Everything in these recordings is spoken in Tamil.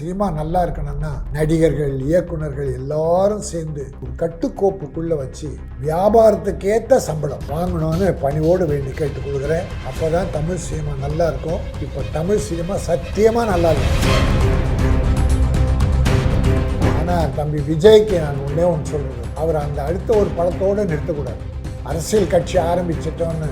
சினிமா நல்லா இருக்கணும்னா நடிகர்கள் இயக்குனர்கள் எல்லாரும் சேர்ந்து ஒரு கட்டுக்கோப்புக்குள்ள வச்சு வியாபாரத்துக்கேற்ற சம்பளம் வாங்கணும்னு பணிவோடு வேண்டி கேட்டுக்கொள்கிறேன் அப்பதான் தமிழ் சினிமா நல்லா இருக்கும். இப்போ தமிழ் சினிமா சத்தியமா நல்லா இருக்கும் ஆனா தம்பி விஜய்க்கு நான் ஒன்றே ஒன்று சொல்றது அவர் அந்த அடுத்த ஒரு படத்தோடு நிறுத்தக்கூடாது. அரசியல் கட்சி ஆரம்பிச்சிட்டோன்னு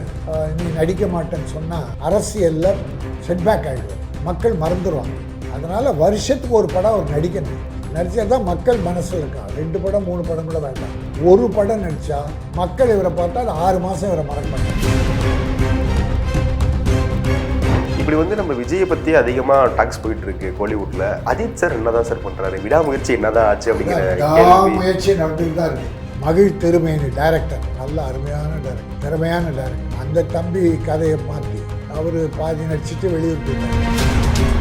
நீ நடிக்க மாட்டேன்னு சொன்னால் அரசியலில் செட்பேக் ஆகிடும் மக்கள் மறந்துடுவாங்க அதனால வருஷத்துக்கு ஒரு படம் அவர் நடிக்கணும். நடிச்சா தான் மக்கள் மனசில் இருக்கான் ரெண்டு படம் மூணு படம் கூட வேண்டாம். ஒரு படம் நடிச்சா மக்கள் இவரை பார்த்தா அது ஆறு மாதம் இவரை மறக்க மாட்டாங்க. இப்படி வந்து நம்ம விஜயை பத்தி அதிகமா டாக்ஸ் போயிட்டு இருக்கு கோலிவுட்ல. அஜித் சார் என்னதான் சார் பண்றாரு? விடாமுயற்சி என்னதான் ஆச்சு அப்படிங்கிற கேள்வி. முயற்சி நடந்துட்டு தான் இருக்கு. மகிழ் திருமேனி டைரக்டர் நல்ல அருமையான டைரக்டர் திறமையான டைரக்டர் அந்த தம்பி கதையை மாற்றி அவர் பாதி நடிச்சுட்டு வெளியூர் போயிட்டார்.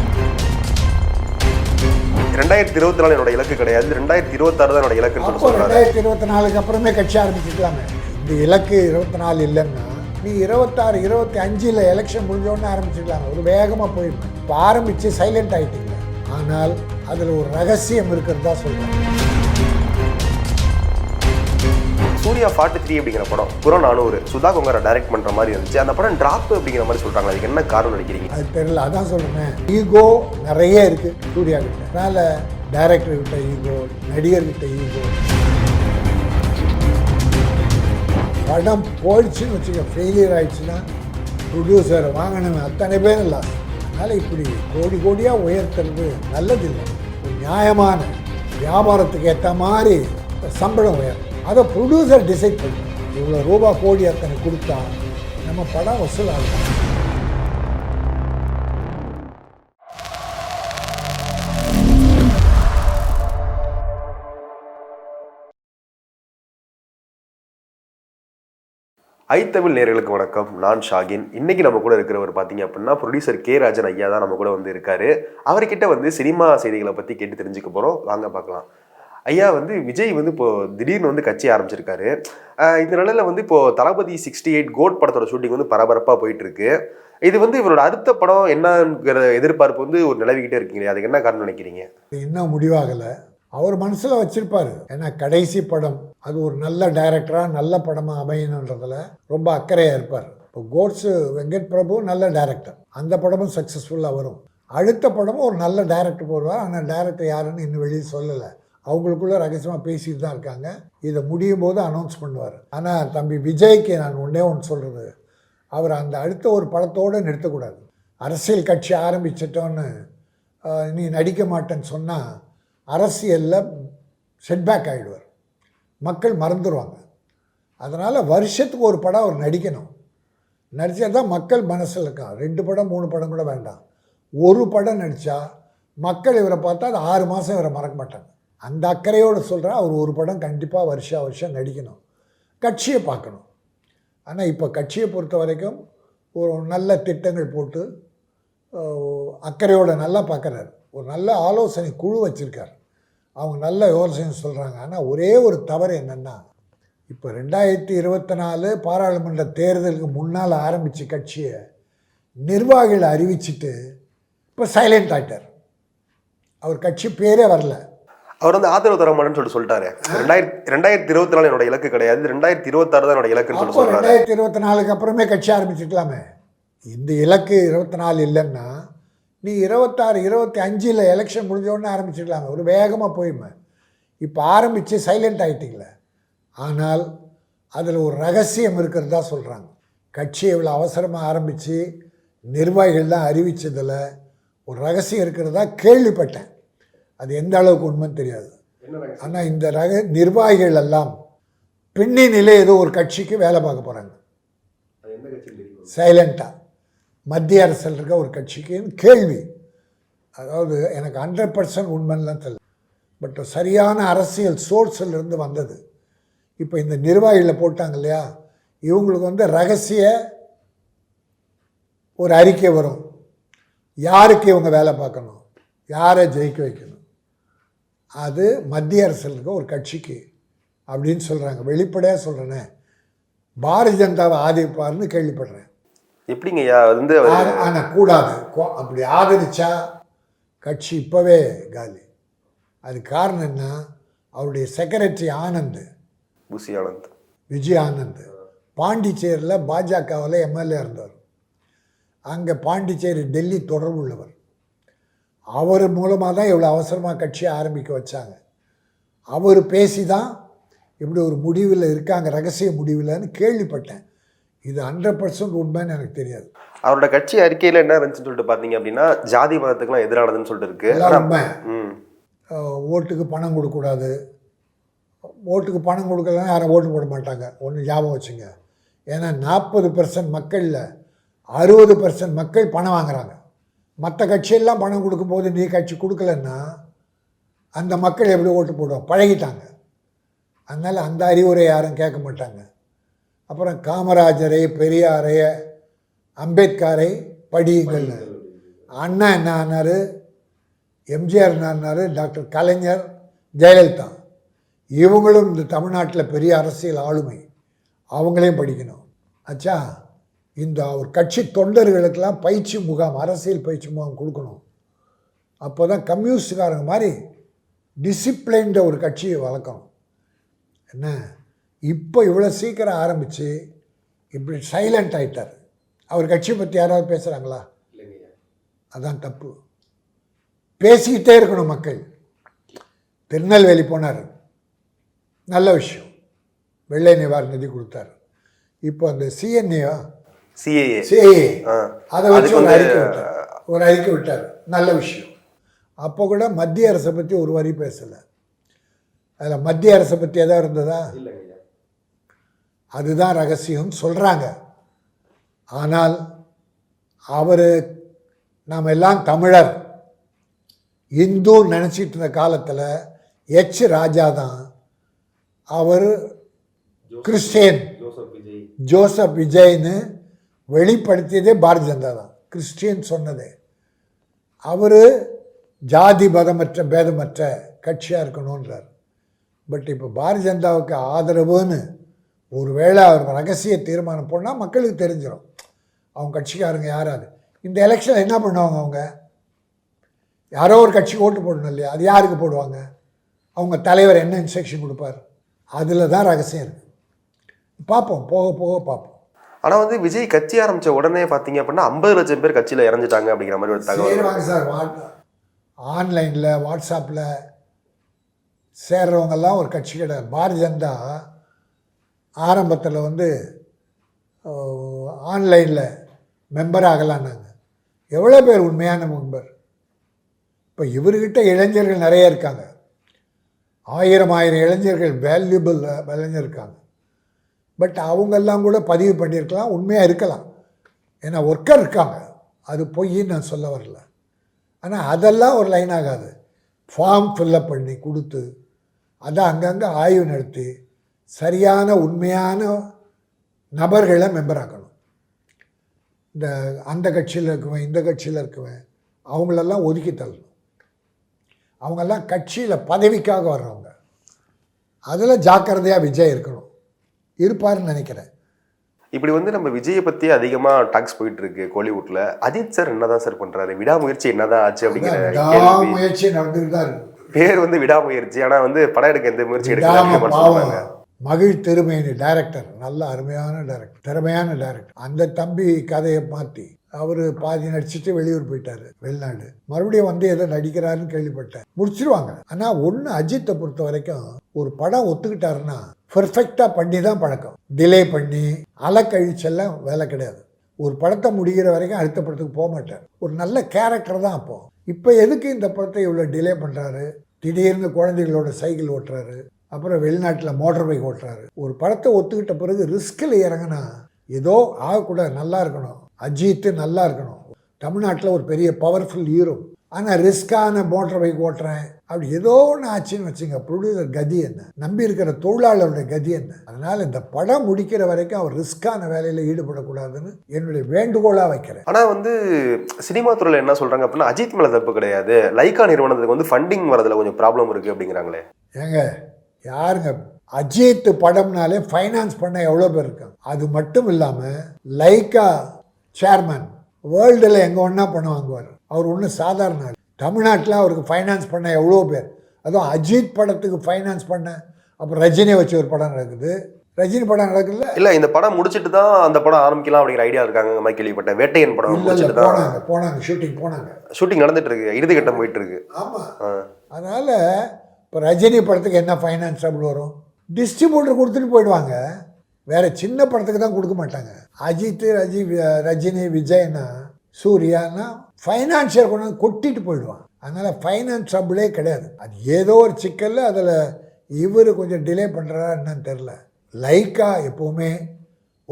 ரெண்டாயிரத்தி இருபத்தி நாலு என்னோட இலக்கு கிடையாது. ரெண்டாயிரத்தி இருபத்தாறு தான் என்னோட இலக்குன்னு சொல்லி அப்போ சொல்றாரு. ரெண்டாயிரத்தி இருபத்தி நாலுக்கு அப்புறமே கட்சி ஆரம்பிச்சுக்கலாமே இந்த இலக்கு இருபத்தி நாலு இல்லைன்னா நீ இருபத்தாறு இருபத்தி அஞ்சில் எலெக்ஷன் முடிஞ்சோடனே ஆரம்பிச்சுக்கலாம் ஒரு வேகமாக போயிருக்கும் இப்போ ஆரம்பித்து சைலண்ட் ஆகிட்டீங்க ஆனால் அதில் ஒரு ரகசியம் இருக்கிறதா சொல்கிறேன் சூர்யா ஃபார்ட்டி த்ரீ அப்படிங்கிற படம் புறம் நானூறு சுதா கொங்கரை டைரக்ட் பண்ணுற மாதிரி இருந்துச்சு. அந்த படம் ட்ராப் அப்படிங்கிற மாதிரி சொல்கிறாங்க அதுக்கு என்ன காரணம் நினைக்கிறீங்க? அது தெரியல. அதான் சொல்கிறேன் ஈகோ நிறைய இருக்குது சூர்யா கிட்ட. அதனால் டைரக்டர் கிட்ட ஈகோ நடிகர்கிட்ட ஈகோ படம் போயிடுச்சுன்னு வச்சுக்க. ஃபெயிலியர் ஆயிடுச்சுன்னா ப்ரொடியூசர் வாங்கினவன் அத்தனை பேர் இல்லை. அதனால் இப்படி கோடி கோடியாக உயர்த்துறது நல்லதில்லை. ஒரு நியாயமான வியாபாரத்துக்கு ஏற்ற மாதிரி சம்பளம் உயரும் அதை ப்ரொடியூசர் டிசைட் பண்ணும் இவ்வளோ ரூபா கோடி அத்தனை கொடுத்தா நம்ம படம் வசூலாகும் ஐ தமிழ் நேர்களுக்கு வணக்கம். நான் ஷாகின். இன்னைக்கு நம்ம கூட இருக்கிறவர் பார்த்தீங்க அப்படின்னா ப்ரொடியூசர் கே ராஜன் ஐயா தான் நம்ம கூட வந்து இருக்காரு. அவர்கிட்ட வந்து சினிமா செய்திகளை பற்றி கேட்டு தெரிஞ்சுக்க போகிறோம் வாங்க பார்க்கலாம். ஐயா வந்து விஜய் வந்து இப்போ திடீர்னு வந்து கட்சி ஆரம்பிச்சிருக்காரு. இந்த நிலையில் வந்து இப்போ தளபதி சிக்ஸ்டி எயிட் கோட் படத்தோட ஷூட்டிங் வந்து பரபரப்பாக போயிட்டு இருக்கு இது வந்து இவரோட அடுத்த படம் என்னங்கிற எதிர்பார்ப்பு வந்து ஒரு நிலவிக்கிட்டே இருக்கீங்களே அதுக்கு என்ன காரணம் நினைக்கிறீங்க? இன்னும் முடிவாகலை. அவர் மனசில் வச்சிருப்பாரு. ஏன்னா கடைசி படம் அது ஒரு நல்ல டைரக்டராக நல்ல படமாக அமையணுன்றதுல ரொம்ப அக்கறையாக இருப்பார். இப்போ கோட்ஸு வெங்கட் பிரபு நல்ல டைரக்டர் அந்த படமும் சக்ஸஸ்ஃபுல்லாக வரும். அடுத்த படமும் ஒரு நல்ல டைரக்டர் போடுவார். ஆனால் டைரக்டர் யாருன்னு இன்னும் வெளியே சொல்லலை. அவங்களுக்குள்ள ரகசியமாக பேசிட்டு தான் இருக்காங்க. இதை முடியும் போது அனௌன்ஸ் பண்ணுவார். ஆனால் தம்பி விஜய்க்கு நான் ஒன்றே ஒன்று சொல்கிறது அவர் அந்த அடுத்த ஒரு படத்தோடு நிறுத்தக்கூடாது. அரசியல் கட்சி ஆரம்பிச்சிட்டோன்னு நீ நடிக்க மாட்டேன்னு சொன்னால் அரசியலில் செட்பேக் ஆகிடுவார் மக்கள் மறந்துடுவாங்க அதனால் வருஷத்துக்கு ஒரு படம் அவர் நடிக்கணும். நடித்தா தான் மக்கள் மனசில் இருக்கான். ரெண்டு படம் மூணு படம் கூட வேண்டாம். ஒரு படம் நடித்தா மக்கள் இவரை பார்த்தா அது ஆறு மாதம் இவரை மறக்க மாட்டாங்க. அந்த அக்கறையோடு சொல்கிறேன் அவர் ஒரு படம் கண்டிப்பாக வருஷா வருஷம் நடிக்கணும். கட்சியை பார்க்கணும். ஆனால் இப்போ கட்சியை பொறுத்த வரைக்கும் ஒரு நல்ல திட்டங்கள் போட்டு அக்கறையோடு நல்லா பார்க்குறாரு. ஒரு நல்ல ஆலோசனை குழு வச்சுருக்கார். அவங்க நல்ல யோசனை சொல்கிறாங்க ஆனால் ஒரே ஒரு தவறு என்னென்னா இப்போ ரெண்டாயிரத்தி இருபத்தி நாலு பாராளுமன்ற தேர்தலுக்கு முன்னால் ஆரம்பித்த கட்சியை நிர்வாகிகளை அறிவிச்சிட்டு இப்போ சைலண்ட் ஆயிட்டார். அவர் கட்சி பேரே வரல. அவர் வந்து ஆதரவு தர மாட்டேன்னு சொல்லிட்டு சொல்லிட்டாரு. ரெண்டாயிரத்தி ரெண்டாயிரத்தி இருபத்தி நாலு என்னோட இலக்கு கிடையாது. ரெண்டாயிரத்தி இருபத்தாறு தான் என்னோட இலக்குன்னு சொல்லி சொல்றாரு. ரெண்டாயிரத்தி இருபத்தி நாலுக்கு அப்புறமே கட்சி ஆரம்பிச்சுக்கலாமே இந்த இலக்கு இருபத்தி நாலு இல்லைன்னா நீ இருபத்தாறு இருபத்தி அஞ்சில் எலெக்ஷன் முடிஞ்ச உடனே ஆரம்பிச்சுக்கலாமே ஒரு வேகமாக போயுமே இப்போ ஆரம்பித்து சைலண்ட் ஆகிட்டீங்களே ஆனால் அதில் ஒரு ரகசியம் இருக்கிறதா சொல்கிறாங்க கட்சி இவ்வளோ அவசரமாக ஆரம்பித்து நிர்வாகிகள் தான் அறிவித்ததில் ஒரு ரகசியம் இருக்கிறதா கேள்விப்பட்டேன். அது எந்த அளவுக்கு உண்மைன்னு தெரியாது. ஆனால் இந்த ரக நிர்வாகிகள் எல்லாம் பின்னணியிலே ஏதோ ஒரு கட்சிக்கு வேலை பார்க்க போகிறாங்க சைலண்ட்டாக மத்திய அரசில் இருக்க ஒரு கட்சிக்குன்னு கேள்வி. அதாவது எனக்கு ஹண்ட்ரட் பர்சன்ட் உண்மைலாம் தெரியல. பட் சரியான அரசியல் சோர்ஸில் இருந்து வந்தது. இப்போ இந்த நிர்வாகிகளை போட்டாங்க இல்லையா? இவங்களுக்கு வந்து ரகசிய ஒரு அறிக்கை வரும். யாருக்கு இவங்க வேலை பார்க்கணும்? யாரை ஜெயிக்க வைக்கணும்? அது மத்திய அரசில் இருக்க ஒரு கட்சிக்கு அப்படின்னு சொல்கிறாங்க வெளிப்படையாக சொல்கிறேனே பாரதிய ஜனதாவை ஆதரிப்பார்னு கேள்விப்படுறேன். எப்படிங்க வந்து ஆனால் கூடாது. அப்படி ஆதரிச்சா கட்சி இப்போவே காலி. அது காரணம் என்ன? அவருடைய செக்ரட்டரி ஆனந்த் புசி ஆனந்த் விஜய் ஆனந்த். பாண்டிச்சேரியில் பாஜகவில் எம்எல்ஏ இருந்தவர் அங்கே பாண்டிச்சேரி டெல்லி தொடர்பு உள்ளவர் அவர் மூலமாக தான் இவ்வளோ அவசரமாக கட்சியை ஆரம்பிக்க வச்சாங்க. அவர் பேசி தான் இப்படி ஒரு முடிவில் இருக்காங்க ரகசிய முடிவில்னு கேள்விப்பட்டேன். இது ஹண்ட்ரட் பர்சன்ட் உண்மைன்னு எனக்கு தெரியாது. அவரோட கட்சி அறிக்கையில என்ன இருந்துச்சுன்னு சொல்லிட்டு பாத்தீங்க அப்படின்னா ஜாதி மதத்துக்குலாம் எதிரானதுன்னு சொல்லிட்டு இருக்கு. உண்மை. ஓட்டுக்கு பணம் கொடுக்கக்கூடாது ஓட்டுக்கு பணம் கொடுக்கலன்னா யாரும் ஓட்டு போட மாட்டாங்க. ஒன்று ஞாபகம் வச்சுங்க. ஏன்னா நாற்பது பர்சன்ட் மக்களில் அறுபது பர்சன்ட் மக்கள் பணம் வாங்குறாங்க. மற்ற கட்சியெல்லாம் பணம் கொடுக்கும்போது நீ கட்சி கொடுக்கலன்னா அந்த மக்கள் எப்படி ஓட்டு போடுவோம் பழகிட்டாங்க. அதனால் அந்த அறிவுரை யாரும் கேட்க மாட்டாங்க. அப்புறம் காமராஜரை பெரியாரை அம்பேத்கரை படியுங்கள் அண்ணா என்ன ஆனார்? எம்ஜிஆர் என்னாரு டாக்டர் கலைஞர் ஜெயலலிதா. இவங்களும் இந்த தமிழ்நாட்டில் பெரிய அரசியல் ஆளுமை. அவங்களையும் படிக்கணும். ஆச்சா இந்த அவர் கட்சி தொண்டர்களுக்கெல்லாம் பயிற்சி முகாம் அரசியல் பயிற்சி முகாம் கொடுக்கணும். அப்போ தான் கம்யூனிஸ்டுக்காரங்க மாதிரி டிசிப்ளைன்ட ஒரு கட்சியை வளர்க்கணும். என்ன? இப்போ இவ்வளோ சீக்கிரம் ஆரம்பித்து இப்படி சைலண்ட் ஆயிட்டார். அவர் கட்சியை பற்றி யாராவது பேசுகிறாங்களா அதான் தப்பு. பேசிக்கிட்டே இருக்கணும் மக்கள். திருநெல்வேலி போனார். நல்ல விஷயம். வெள்ளை நிவாரண நிதி கொடுத்தாரு. இப்போ அந்த சிஎன்ஏ சிஏஏ சிஏ ஆ. அதை வச்சு ஒரு அறிக்கை விட்டார். ஒரு அறிக்கை விட்டார். நல்ல விஷயம். அப்போ கூட மத்திய அரசை பற்றி ஒரு வரி பேசலை. அதில் மத்திய அரசை பற்றி எதாவது இருந்ததா? அதுதான் ரகசியம் சொல்கிறாங்க ஆனால் அவர் நாம் எல்லாம் தமிழர். இந்து நினச்சிட்டு இருந்த காலத்தில் எச் ராஜா தான் அவர் கிறிஸ்டியன். ஜோசப் விஜய்னு வெளிப்படுத்தியதே பாரதிய ஜனதா தான். கிறிஸ்டியன் சொன்னதே. அவர் ஜாதி மதமற்ற பேதமற்ற கட்சியாக இருக்கணுன்றார் பட் இப்போ பாரதிய ஜனதாவுக்கு ஆதரவுன்னு ஒருவேளை அவர் ரகசிய தீர்மானம் போனால் மக்களுக்கு தெரிஞ்சிடும் அவங்க கட்சிக்காரங்க யாராது இந்த எலெக்ஷன் என்ன பண்ணுவாங்க அவங்க? யாரோ ஒரு கட்சிக்கு ஓட்டு போடணும் இல்லையா? அது யாருக்கு போடுவாங்க? அவங்க தலைவர் என்ன இன்ஸ்ட்ரக்ஷன் கொடுப்பார்? அதில் தான் ரகசியம் இருக்குது பார்ப்போம். போக போக பார்ப்போம். ஆனா வந்து விஜய் கட்சி ஆரம்பிச்ச உடனே பாத்தீங்க அப்படின்னா ஐம்பது லட்சம் பேர் கட்சியில இறந்துட்டாங்க அப்படிங்கிற மாதிரி ஒரு தகவல் சார் ஆன்லைனில் வாட்ஸ்அப்பில் சேர்றவங்கெல்லாம் ஒரு கட்சி கிடையாது. பாரதிய ஜனதா ஆரம்பத்தில் வந்து ஆன்லைனில் மெம்பர் ஆகலான்னாங்க. எவ்வளோ பேர் உண்மையான மெம்பர் இப்போ இவர்கிட்ட இளைஞர்கள் நிறைய இருக்காங்க. ஆயிரம் ஆயிரம் இளைஞர்கள் வேல்யூபிள் இளைஞர் இருக்காங்க. பட் அவங்கெல்லாம் கூட பதிவு பண்ணியிருக்கலாம் உண்மையாக இருக்கலாம். ஏன்னா ஒர்க்கர் இருக்காங்க. அது பொய்ன்னு நான் சொல்ல வரல. ஆனால் அதெல்லாம் ஒரு லைன் ஆகாது. ஃபார்ம் ஃபில்லப் பண்ணி கொடுத்து அதை அங்கங்கே ஆய்வு நடத்தி சரியான உண்மையான நபர்களை மெம்பர் ஆக்கணும். இந்த அந்த கட்சியில் இருக்குவன் இந்த கட்சியில் இருக்குவன் அவங்களெல்லாம் ஒதுக்கி தள்ளணும். அவங்கெல்லாம் கட்சியில் பதவிக்காக வர்றவங்க. அதில் ஜாக்கிரதையாக விஜய் இருக்கணும். இருப்பாருன்னு நினைக்கிறேன். இப்படி வந்து நம்ம விஜயை பத்தி அதிகமா டாக்ஸ் போயிட்டு இருக்கு கோலிவுட்ல. அஜித் சார் என்னதான் சார் பண்றாரு? விடாமுயற்சி என்னதான் ஆச்சு அப்படிங்கிற கேள்வி. முயற்சி நடந்துட்டு தான் பேர் வந்து விடாமுயற்சி. ஆனா வந்து படம் எடுக்க எந்த முயற்சி சொல்றாங்க. மகிழ் திருமேனி டைரக்டர் நல்ல அருமையான டைரக்டர் திறமையான டைரக்டர் அந்த தம்பி கதையை மாற்றி அவர் பாதி நடிச்சுட்டு வெளியூர் போயிட்டாரு வெளிநாடு. மறுபடியும் வந்து ஏதோ நடிக்கிறாருன்னு கேள்விப்பட்டேன். முடிச்சிருவாங்க. ஆனால் ஒன்று அஜித்தை பொறுத்த வரைக்கும் ஒரு படம் ஒத்துக்கிட்டாருன்னா பெர்ஃபெக்டாக பண்ணி தான் பழக்கம். டிலே பண்ணி அலக்கழிச்செல்லாம் வேலை கிடையாது. ஒரு படத்தை முடிகிற வரைக்கும் அடுத்த படத்துக்கு போக மாட்டார். ஒரு நல்ல கேரக்டர் தான் அப்போ. இப்போ எதுக்கு இந்த படத்தை இவ்வளோ டிலே பண்ணுறாரு திடீர்னு குழந்தைகளோட சைக்கிள் ஓட்டுறாரு. அப்புறம் வெளிநாட்டில் மோட்டர் பைக் ஓட்டுறாரு. ஒரு படத்தை ஒத்துக்கிட்ட பிறகு ரிஸ்கில் இறங்கினா ஏதோ ஆகக்கூடாது நல்லா இருக்கணும். அஜித்து நல்லா இருக்கணும். தமிழ்நாட்டில் ஒரு பெரிய பவர்ஃபுல் ஹீரோ ஆனால் ரிஸ்கான மோட்டார் பைக் ஓட்டுறேன். அப்படி ஏதோ ஒன்று ஆச்சுன்னு வச்சுங்க ப்ரொடியூசர் கதி என்ன? நம்பி இருக்கிற தொழிலாளருடைய கதி என்ன? அதனால் இந்த படம் முடிக்கிற வரைக்கும் அவர் ரிஸ்கான வேலையில் ஈடுபடக்கூடாதுன்னு என்னுடைய வேண்டுகோளாக வைக்கிறேன். ஆனா வந்து சினிமா துறையில என்ன சொல்றாங்க அப்படின்னா அஜித் மேல தப்பு கிடையாது. லைக்கா நிறுவனத்துக்கு வந்து ஃபண்டிங் வரதுல கொஞ்சம் ப்ராப்ளம் இருக்கு அப்படிங்கிறாங்களே. ஏங்க யாருங்க? அஜித் படம்னாலே ஃபைனான்ஸ் பண்ண எவ்வளோ பேர் இருக்காங்க? அது மட்டும் இல்லாமல் லைக்கா சேர்மன் வேர்ல்டில் எங்கே ஒன்றா பணம் வாங்குவார். அவர் ஒன்றும் சாதாரண ஆள். தமிழ்நாட்டில் அவருக்கு ஃபைனான்ஸ் பண்ண எவ்வளோ பேர். அதுவும் அஜித் படத்துக்கு ஃபைனான்ஸ் பண்ண அப்புறம் ரஜினியை வச்சு ஒரு படம் நடக்குது. ரஜினி படம் நடக்குதுல்ல? இல்ல இந்த படம் முடிச்சிட்டு தான் அந்த படம் ஆரம்பிக்கலாம் அப்படிங்கிற ஐடியா இருக்காங்க மாதிரி கேள்விப்பட்டேன். வேட்டையன் படம் முடிச்சிட்டு தான் போனாங்க போனாங்க ஷூட்டிங் போனாங்க. ஷூட்டிங் நடந்துட்டு இருக்கு இறுதி கட்டம் போயிட்டு இருக்கு. ஆமாம். அதனால் இப்போ ரஜினி படத்துக்கு என்ன ஃபைனான்ஸ் ட்ரபிள் வரும்? டிஸ்ட்ரிபியூட்டர் கொடுத்துட்டு போயிடுவாங்க. வேற சின்ன படத்துக்கு தான் கொடுக்க மாட்டாங்க. அஜித் ரஜி ரஜினி விஜய்னா சூர்யானா ஃபைனான்சியர் கொண்டு வந்து கொட்டிட்டு போயிடுவான். அதனால் ஃபைனான்ஸ் ட்ரபிளே கிடையாது. அது ஏதோ ஒரு சிக்கல்ல அதில் இவர் கொஞ்சம் டிலே பண்ணுறாரா என்னன்னு தெரில லைக்கா எப்போவுமே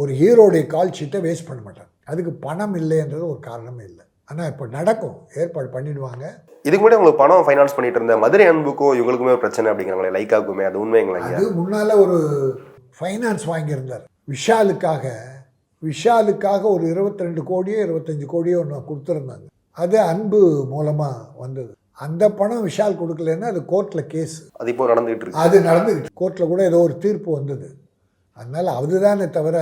ஒரு ஹீரோடைய கால் ஷீட்டை வேஸ்ட் பண்ண மாட்டாங்க. அதுக்கு பணம் இல்லைன்றது ஒரு காரணமே இல்லை. ஆனால் இப்போ நடக்கும். ஏற்பாடு பண்ணிடுவாங்க. இதுக்கு முன்னாடி உங்களுக்கு பணம் ஃபைனான்ஸ் பண்ணிட்டு இருந்த மதுரை அன்புக்கும் இவங்களுக்குமே ஒரு பிரச்சனை அப்படிங்கிறாங்களே லைக்காக்குமே அது உண்மைங்களா அது முன்னால் ஒரு ஃபைனான்ஸ் வாங்கியிருந்தார். விஷாலுக்காக. விஷாலுக்காக ஒரு 22 ரெண்டு கோடியோ இருபத்தஞ்சு கோடியோ ஒன்று கொடுத்துருந்தாங்க. அது அன்பு மூலமாக வந்தது. அந்த பணம் விஷால் கொடுக்கலன்னா அது கோர்ட்டில் கேஸ். அது இப்போ நடந்துகிட்டு இருக்கு. அது நடந்துக்கிட்டு கோர்ட்டில் கூட ஏதோ ஒரு தீர்ப்பு வந்தது. அதனால் அதுதானே தவிர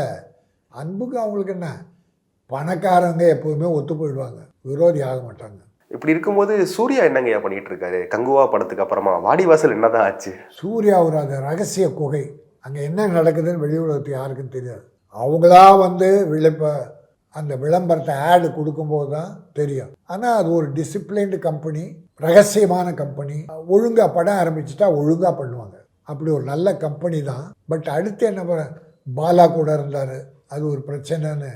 அன்புக்கு அவங்களுக்கு என்ன? பணக்காரங்க எப்போவுமே ஒத்து போயிடுவாங்க. விரோதி ஆக மாட்டாங்க. இப்படி இருக்கும்போது சூர்யா என்னங்க ஐயா பண்ணிட்டு இருக்காரு? கங்குவா படத்துக்கு அப்புறமா வாடிவாசல் என்னதான் ஆச்சு? சூர்யா ஒரு அந்த ரகசிய குகை. அங்கே என்ன நடக்குதுன்னு வெளி உலகத்துக்கு யாருக்கும் தெரியாது. அவங்களா வந்து விளம்ப அந்த விளம்பரத்தை ஆடு கொடுக்கும்போது தான் தெரியும். ஆனால் அது ஒரு டிசிப்ளின்டு கம்பெனி ரகசியமான கம்பெனி ஒழுங்காக படம் ஆரம்பிச்சிட்டா ஒழுங்காக பண்ணுவாங்க. அப்படி ஒரு நல்ல கம்பெனி தான். பட் அடுத்து என்ன பாலா கூட இருந்தார். அது ஒரு பிரச்சனைன்னு.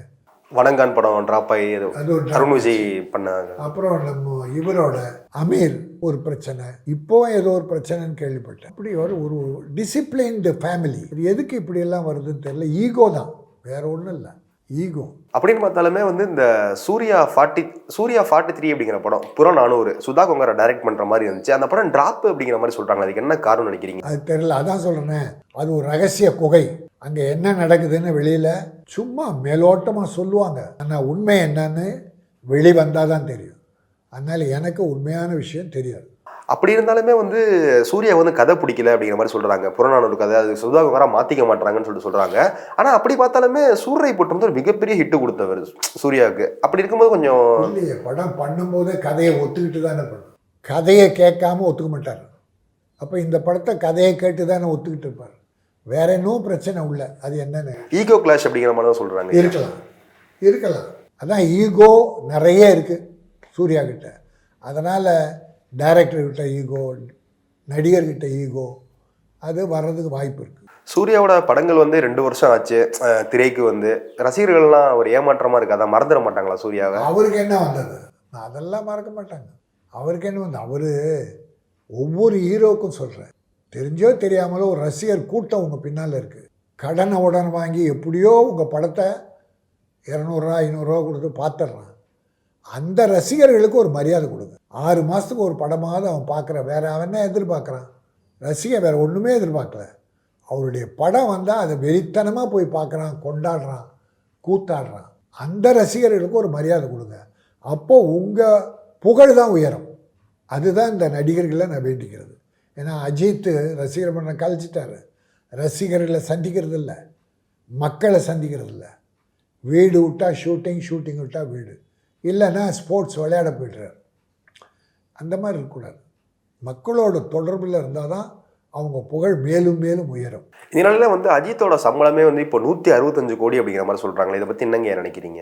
வணங்கான் படம் டிராப் ஆகி அது ஒரு அருண் விஜய் பண்ணாங்க. அப்புறம் நம்ம இவரோட அமீர் ஒரு பிரச்சனை. இப்போ ஏதோ ஒரு பிரச்சனைன்னு கேள்விப்பட்டேன். இப்படி ஒரு ஒரு டிசிப்ளின்டு ஃபேமிலி இது எதுக்கு இப்படி எல்லாம் வருதுன்னு தெரியல. ஈகோ தான். வேற ஒன்றும் இல்லை. ஈகோ. அப்படின்னு பார்த்தாலுமே வந்து இந்த Suriya forty Suriya forty three அப்படிங்கிற படம் புறம் நானூறு சுதா கொங்கரை டைரக்ட் பண்ற மாதிரி இருந்துச்சு. அந்த படம் டிராப் அப்படிங்கிற மாதிரி சொல்றாங்க. அதுக்கு என்ன காரணம் நினைக்கிறீங்க? அது தெரியல. அதான் சொல்கிறேனே அது ஒரு ரகசிய குகை. அங்கே என்ன நடக்குதுன்னு வெளியில் சும்மா மேலோட்டமாக சொல்லுவாங்க. ஆனால் உண்மை என்னன்னு வெளி வந்தால் தான் தெரியும். அதனால் எனக்கு உண்மையான விஷயம் தெரியாது. அப்படி இருந்தாலுமே வந்து சூர்யா வந்து கதை பிடிக்கல அப்படிங்கிற மாதிரி சொல்றாங்க. புறநானூறு கதை அது சுதா கொங்கரா மாத்திக்க மாட்டாங்கன்னு சொல்லிட்டு சொல்றாங்க. ஆனா அப்படி பார்த்தாலுமே சூர்ரை போட்டு வந்து ஒரு மிகப்பெரிய ஹிட் கொடுத்தவர் சூர்யாவுக்கு. அப்படி இருக்கும்போது கொஞ்சம் படம் பண்ணும்போதே கதையை ஒத்துக்கிட்டு தானே பண்ணும். கதையை கேட்காம ஒத்துக்க மாட்டார். அப்போ இந்த படத்தை கதையை கேட்டு தானே ஒத்துக்கிட்டு இருப்பார். வேற இன்னும் பிரச்சனை உள்ள அது என்னன்னு. ஈகோ கிளாஷ் அப்படிங்கிற மாதிரி தான் சொல்றாங்க இருக்கலாம். இருக்கலாம். அதான் ஈகோ நிறைய இருக்குது சூர்யா கிட்ட. அதனால் டைரக்டர்கிட்ட ஈகோ நடிகர்கிட்ட ஈகோ அது வர்றதுக்கு வாய்ப்பு இருக்குது சூர்யாவோட படங்கள் வந்து ரெண்டு வருஷம் ஆச்சு. திரைக்கு வந்து. ரசிகர்கள்லாம் ஒரு ஏமாற்றமா இருக்கு. அதான் மறந்துட மாட்டாங்களா சூர்யாவை? அவருக்கு என்ன வந்தது? அதெல்லாம் மறக்க மாட்டாங்க. அவருக்கு என்ன வந்து அவர் ஒவ்வொரு ஹீரோவுக்கும் சொல்கிறேன் தெரிஞ்சோ தெரியாமலோ ஒரு ரசிகர் கூட்டம் உங்கள் பின்னால் இருக்குது கடனை உடனே வாங்கி எப்படியோ உங்கள் படத்தை இரநூறுவா ஐநூறுரூவா கொடுத்து பார்த்துட்றான். அந்த ரசிகர்களுக்கு ஒரு மரியாதை கொடுங்க. ஆறு மாதத்துக்கு ஒரு படமாவது அவன் பார்க்குறான். வேற அவன் என்ன எதிர்பார்க்குறான்? ரசிகன் வேறு ஒன்றுமே எதிர்பார்க்கல. அவருடைய படம் வந்தால் அதை வெறித்தனமாக போய் பார்க்குறான் கொண்டாடுறான் கூத்தாடுறான். அந்த ரசிகர்களுக்கு ஒரு மரியாதை கொடுங்க. அப்போ உங்கள் புகழ் தான் உயரும். அதுதான் இந்த நடிகர்களை நான் வேண்டிக்கிறது. ஏன்னா அஜித்து ரசிகர் பண்ண கழிச்சிட்டாரு ரசிகர்களை சந்திக்கிறது இல்லை மக்களை சந்திக்கிறது இல்லை வீடு விட்டால் ஷூட்டிங் ஷூட்டிங் விட்டால் வீடு. இல்லைன்னா ஸ்போர்ட்ஸ் விளையாட போய்ட்டுறாரு அந்த மாதிரி இருக்கக்கூடாது. மக்களோட தொடர்பில் இருந்தால் தான் அவங்க புகழ் மேலும் மேலும் உயரும். இதனால வந்து அஜித்தோட சம்பளமே வந்து இப்போ நூத்தி அறுபத்தஞ்சு கோடி அப்படிங்கிற மாதிரி சொல்றாங்களே இதை பத்தி என்னங்க நினைக்கிறீங்க?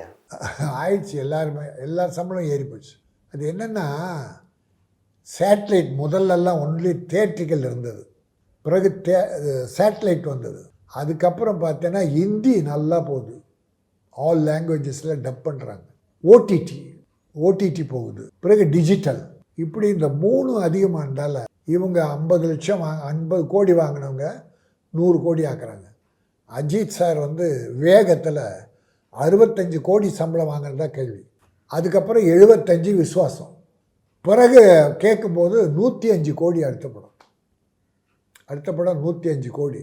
ஆயிடுச்சு எல்லாருமே எல்லா சம்பளம் ஏறி போச்சு. அது என்னென்னா சேட்டலைட் முதல்லலாம் ஒன்லி தேட்ரிக்கல் இருந்தது. பிறகு தே சேட்டலைட் வந்தது. அதுக்கப்புறம் பார்த்தீங்கன்னா ஹிந்தி நல்லா போகுது. ஆல் லாங்குவேஜஸில் டப் பண்ணுறாங்க ஓடிடி ஓடிடி போகுது. பிறகு டிஜிட்டல் இப்படி இந்த மூணு அதிகமானதால் இவங்க ஐம்பது லட்சம் வாங்க ஐம்பது கோடி வாங்கினவங்க நூறு கோடி ஆக்குறாங்க. அஜித் சார் வந்து வேகத்தில் அறுபத்தஞ்சு கோடி சம்பளம் வாங்குறதா கேள்வி. அதுக்கப்புறம் எழுபத்தஞ்சு விசுவாசம். பிறகு கேட்கும்போது நூற்றி அஞ்சு கோடி அடுத்த படம். அடுத்த படம் நூற்றி அஞ்சு கோடி.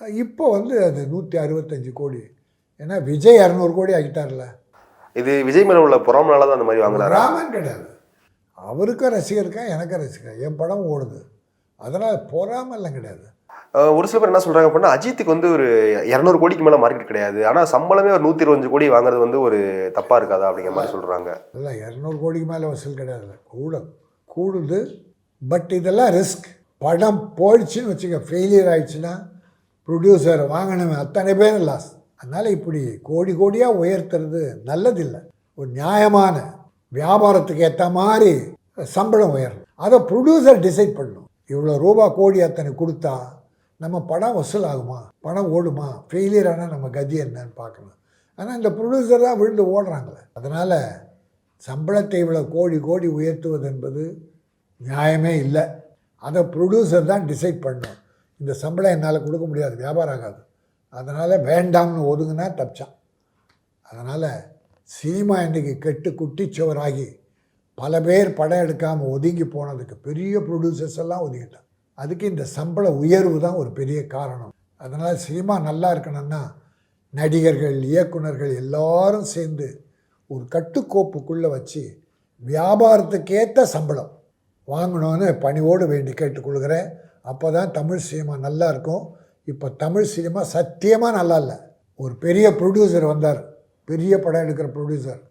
இப்போ வந்து அது நூற்றி அறுபத்தஞ்சு கோடி. ஏன்னா விஜய் இரநூறு கோடி ஆகிட்டார்ல இது விஜய் மேல உள்ள புறம்னால தான் அந்த மாதிரி வாங்குறாரு? ராமன் கிடையாது. அவருக்கும் ரசிகர் இருக்கா எனக்கும் ரசிகர் என் படம் ஓடுது. அதனால் பொறாமல்லாம் கிடையாது. ஒரு சில பேர் என்ன சொல்றாங்க அப்படின்னா அஜித்துக்கு வந்து ஒரு இரநூறு கோடிக்கு மேல மார்க்கெட் கிடையாது. ஆனா சம்பளமே ஒரு நூத்தி இருபத்தஞ்சு கோடி வாங்குறது வந்து ஒரு தப்பா இருக்காதா அப்படிங்கிற மாதிரி சொல்றாங்க. இல்லை இரநூறு கோடிக்கு மேலே வசூல் கிடையாது. கூட கூடுது. பட் இதெல்லாம் ரிஸ்க் படம் போயிடுச்சுன்னு வச்சுக்க ஃபெயிலியர் ஆயிடுச்சுன்னா ப்ரொடியூசர் வாங்கினவன் அத்தனை பேரும் லாஸ் அதனால் இப்படி கோடி கோடியாக உயர்த்துறது நல்லதில்லை. ஒரு நியாயமான வியாபாரத்துக்கு ஏற்ற மாதிரி சம்பளம் உயரணும். அதை ப்ரொடியூசர் டிசைட் பண்ணணும். இவ்வளோ ரூபா கோடி அத்தனை கொடுத்தா நம்ம படம் வசூல் ஆகுமா படம் ஓடுமா? ஃபெயிலியர் ஆனால் நம்ம கதி என்னன்னு பார்க்கணும். ஆனால் இந்த ப்ரொடியூசர் தான் விழுந்து ஓடுறாங்களே. அதனால் சம்பளத்தை இவ்வளோ கோடி கோடி உயர்த்துவது என்பது நியாயமே இல்லை. அதை ப்ரொடியூசர் தான் டிசைட் பண்ணும் இந்த சம்பளம் என்னால் கொடுக்க முடியாது. வியாபாரம் ஆகாது. அதனால் வேண்டாம்னு ஒதுங்கினா தப்பிச்சான். அதனால் சினிமா இன்றைக்கி கெட்டு குட்டிச்சுவராகி பல பேர் படம் எடுக்காமல் ஒதுங்கி போனதுக்கு பெரிய ப்ரொடியூசர்ஸ் எல்லாம் ஒதுங்கிட்டான். அதுக்கு இந்த சம்பள உயர்வு தான் ஒரு பெரிய காரணம். அதனால் சினிமா நல்லா இருக்கணும்னா நடிகர்கள் இயக்குனர்கள் எல்லாரும் சேர்ந்து ஒரு கட்டுக்கோப்புக்குள்ளே வச்சு வியாபாரத்துக்கேற்ற சம்பளம் வாங்கணும்னு பணிவோடு வேண்டி கேட்டுக்கொள்கிறேன். அப்போ தான் தமிழ் சினிமா நல்லா இருக்கும். இப்போ தமிழ் சினிமா சத்தியமாக நல்லா இல்லை. ஒரு பெரிய ப்ரொடியூசர் வந்தார். பெரிய படம் எடுக்கிற ப்ரொடியூசர்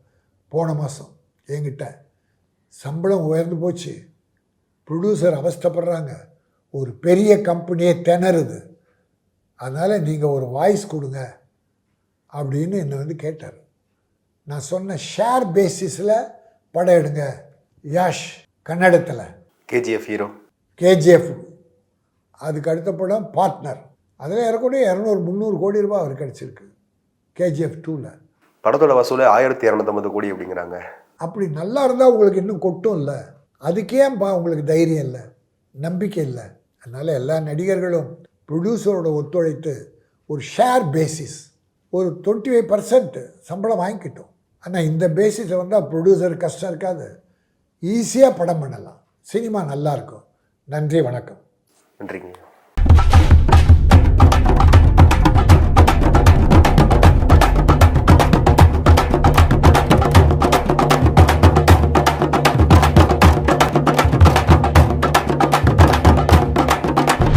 போன மாதம் என்கிட்ட. சம்பளம் உயர்ந்து போச்சு. ப்ரொடியூசர் அவஸ்தைப்படுறாங்க. ஒரு பெரிய கம்பெனியே திணறுது. அதனால் நீங்கள் ஒரு வாய்ஸ் கொடுங்க அப்படின்னு என்னை வந்து கேட்டார். நான் சொன்ன ஷேர் பேசிஸில் படம் எடுங்க. யாஷ் கன்னடத்தில். கேஜிஎஃப் ஹீரோ கேஜிஎஃப் அதுக்கு அடுத்த படம் பார்ட்னர் அதில் ஏறக்கூடிய இரநூறு முந்நூறு கோடி ரூபாய் அவர் கிடச்சிருக்கு. கேஜிஎஃப் டூவில் படத்தோட வசூலே ஆயிரத்தி இரநூத்தம்பது கோடி அப்படிங்கிறாங்க. அப்படி நல்லா இருந்தால் உங்களுக்கு இன்னும் கொட்டும் இல்லை. அதுக்கேன்பா உங்களுக்கு தைரியம் இல்லை? நம்பிக்கை இல்லை. அதனால் எல்லா நடிகர்களும் ப்ரொடியூசரோட ஒத்துழைத்து ஒரு ஷேர் பேசிஸ் ஒரு டுவெண்ட்டி ஃபைவ் பர்சன்ட் சம்பளம் வாங்கிக்கிட்டோம். ஆனால் இந்த பேசிஸில் வந்தால் ப்ரொடியூசர் கஷ்டம் இருக்காது. ஈஸியாக படம் பண்ணலாம். சினிமா நல்லா இருக்கும். நன்றி வணக்கம். நன்றிங்க.